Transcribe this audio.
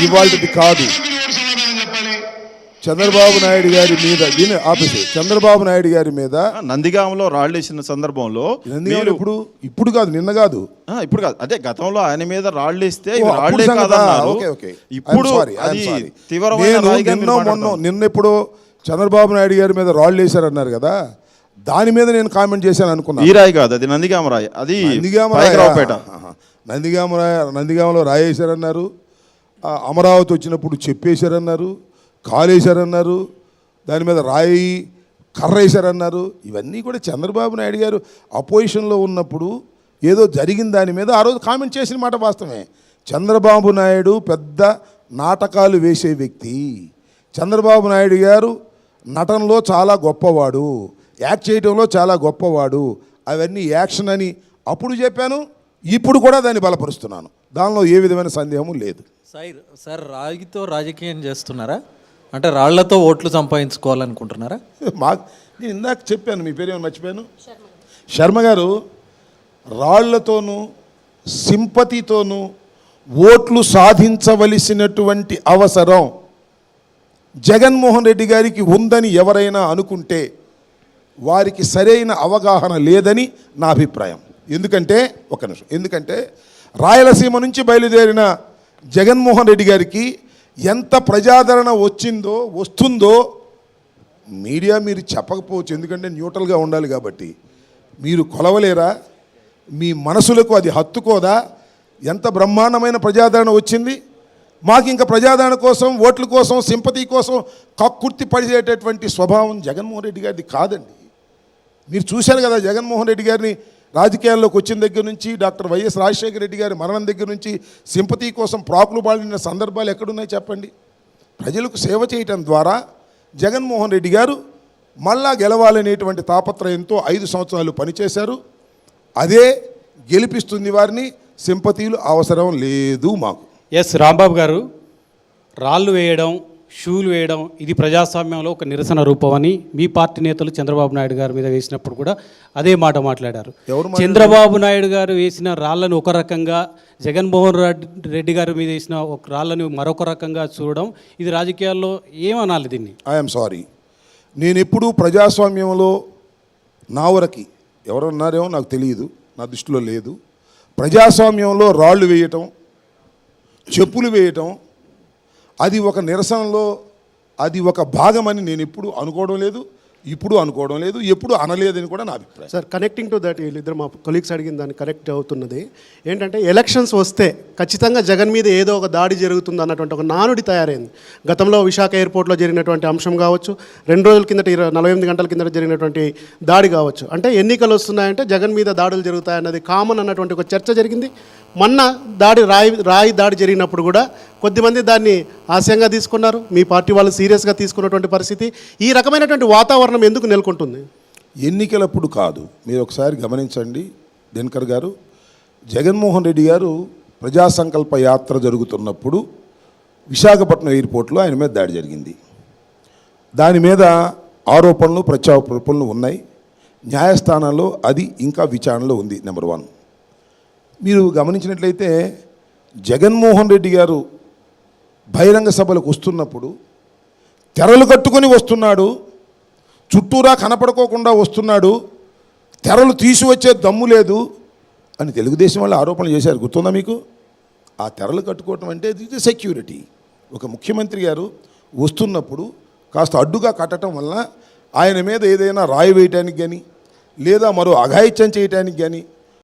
ఇవాళది కాదు. చంద్రబాబు నాయుడు గారి మీద దీన్ని ఆపేసి చంద్రబాబు నాయుడు గారి మీద నందిగామలో రాళ్ళు వేసిన సందర్భంలో మీరు- ఇప్పుడు ఇప్పుడు కాదు నిన్న కాదు. ఇప్పుడు కాదు. అదే గతంలో ఆయన మీద రాళ్ళు వేస్తే ఓ, ఇవి అప్పుడు రాళ్ళే? కాదన్నారు. ఇప్పుడు నిన్న మొన్న. నిన్న ఇప్పుడు చంద్రబాబు నాయుడు గారి మీద రాళ్ళు వేశారన్నారు కదా దాని మీద నేను కామెంట్ చేశాను అనుకున్నాను. ఈ రాయి కాదు అది నందిగామ రాయి. అది నందిగామ ఆహా. నందిగామ రాయ- నందిగామలో రాయేశారన్నారు అమరావతి వచ్చినప్పుడు చెప్పేశారన్నారు కాలేశారన్నారు దాని మీద రాయి కర్ర వేశారన్నారు ఇవన్నీ కూడా చంద్రబాబు నాయుడు గారు అపోజిషన్లో ఉన్నప్పుడు ఏదో జరిగిన దాని మీద ఆ రోజు కామెంట్ చేసిన మాట వాస్తవమే. చంద్రబాబు నాయుడు పెద్ద నాటకాలు వేసే వ్యక్తి. చంద్రబాబు నాయుడు గారు నటనలో చాలా గొప్పవాడు యాక్ట్ చేయడంలో చాలా గొప్పవాడు. అవన్నీ యాక్షన్ అని అప్పుడు చెప్పాను ఇప్పుడు కూడా దాన్ని బలపరుస్తున్నాను. దానిలో ఏ విధమైన సందేహము లేదు. సార్ సార్ రాగితో రాజకీయం చేస్తున్నారా? అంటే రాళ్ళతో ఓట్లు సంపాదించుకోవాలనుకుంటున్నారా? మా నేను ఇందాక చెప్పాను మీ పేరు ఏమైనా మర్చిపోయాను? శర్మ గారు రాళ్ళతోనూ సింపతితోనూ ఓట్లు సాధించవలసినటువంటి అవసరం జగన్మోహన్ రెడ్డి గారికి ఉందని ఎవరైనా అనుకుంటే వారికి సరైన అవగాహన లేదని నా అభిప్రాయం. ఎందుకంటే ఒక నిమిషం. ఎందుకంటే రాయలసీమ నుంచి బయలుదేరిన జగన్మోహన్ రెడ్డి గారికి ఎంత ప్రజాదరణ వచ్చిందో వస్తుందో మీడియా మీరు చెప్పకపోవచ్చు. ఎందుకంటే న్యూట్రల్గా ఉండాలి కాబట్టి. మీరు కొలవలేరా? మీ మనసులకు అది హత్తుకోదా? ఎంత బ్రహ్మాండమైన ప్రజాదరణ వచ్చింది? మాకు ఇంకా ప్రజాదరణ కోసం ఓట్ల కోసం సింపతి కోసం కక్కుర్తి పడిచేటటువంటి స్వభావం జగన్మోహన్ రెడ్డి గారిది కాదండి. మీరు చూశారు కదా జగన్మోహన్ రెడ్డి గారిని రాజకీయాల్లోకి వచ్చిన దగ్గర నుంచి డాక్టర్ వైఎస్ రాజశేఖర రెడ్డి గారి మరణం దగ్గర నుంచి సింపతి కోసం ప్రాకులు పాడిన సందర్భాలు ఎక్కడున్నాయి చెప్పండి? ప్రజలకు సేవ చేయటం ద్వారా జగన్మోహన్ రెడ్డి గారు మళ్ళా గెలవాలనేటువంటి తాపత్రయంతో ఐదు సంవత్సరాలు పనిచేశారు. అదే గెలిపిస్తుంది వారిని సింపతీలు అవసరం లేదు మాకు. ఎస్ రాంబాబు గారు రాళ్ళు వేయడం షూలు వేయడం ఇది ప్రజాస్వామ్యంలో ఒక నిరసన రూపమని మీ పార్టీ నేతలు చంద్రబాబు నాయుడు గారి మీద వేసినప్పుడు కూడా అదే మాట మాట్లాడారు. ఎవరు చంద్రబాబు నాయుడు గారు వేసిన రాళ్ళను ఒక రకంగా జగన్మోహన్ రెడ్డి రెడ్డి గారి మీద వేసిన ఒక రాళ్ళను మరొక రకంగా చూడడం ఇది రాజకీయాల్లో ఏమనాలి దీన్ని? ఐఎమ్ సారీ నేను ఎప్పుడూ ప్రజాస్వామ్యంలో నా వరకి ఎవరున్నారేమో నాకు తెలియదు నా దృష్టిలో లేదు. ప్రజాస్వామ్యంలో రాళ్ళు వేయటం చెప్పులు వేయటం అది ఒక నిరసనలో అది ఒక భాగమని నేను ఎప్పుడు అనుకోవడం లేదు ఇప్పుడు అనుకోవడం లేదు ఎప్పుడు అనలేదని కూడా నా అభిప్రాయం. సార్ కనెక్టింగ్ టు దట్ వీళ్ళిద్దరు మా కొలీగ్స్ అడిగిన దాన్ని కనెక్ట్ అవుతున్నది. ఏంటంటే ఎలక్షన్స్ వస్తే ఖచ్చితంగా జగన్ మీద ఏదో ఒక దాడి జరుగుతుంది అన్నటువంటి ఒక నానుడి తయారైంది. గతంలో విశాఖ ఎయిర్పోర్ట్లో జరిగినటువంటి అంశం కావచ్చు రెండు రోజుల కిందట ఇరవై నలభై ఎనిమిది గంటల కిందట జరిగినటువంటి దాడి కావచ్చు. అంటే ఎన్నికలు వస్తున్నాయంటే జగన్ మీద దాడులు జరుగుతాయన్నది కామన్ అన్నటువంటి ఒక చర్చ జరిగింది. మొన్న దాడి రాయి రాయి దాడి జరిగినప్పుడు కూడా కొద్దిమంది దాన్ని ఆశయంగా తీసుకున్నారు. మీ పార్టీ వాళ్ళు సీరియస్గా తీసుకున్నటువంటి పరిస్థితి. ఈ రకమైనటువంటి వాతావరణం ఎందుకు నెలకొంటుంది? ఎన్నికలప్పుడు కాదు. మీరు ఒకసారి గమనించండి. దినకర్ గారు జగన్మోహన్ రెడ్డి గారు ప్రజా సంకల్ప యాత్ర జరుగుతున్నప్పుడు విశాఖపట్నం ఎయిర్పోర్ట్లో ఆయన మీద దాడి జరిగింది. దాని మీద ఆరోపణలు ప్రత్యారోపణలు ఉన్నాయి. న్యాయస్థానంలో అది ఇంకా విచారణలో ఉంది నెంబర్ వన్. మీరు గమనించినట్లయితే జగన్మోహన్ రెడ్డి గారు బహిరంగ సభలకు వస్తున్నప్పుడు తెరలు కట్టుకొని వస్తున్నాడు చుట్టూరా కనపడుకోకుండా వస్తున్నాడు తెరలు తీసివచ్చే దమ్ము లేదు అని తెలుగుదేశం వాళ్ళు ఆరోపణలు చేశారు. గుర్తుందా మీకు? ఆ తెరలు కట్టుకోవటం అంటే ఇది సెక్యూరిటీ ఒక ముఖ్యమంత్రి గారు వస్తున్నప్పుడు కాస్త అడ్డుగా కట్టడం వల్ల ఆయన మీద ఏదైనా రాయి వేయటానికి కానీ లేదా మరో అఘాయిత్యం చేయటానికి కానీ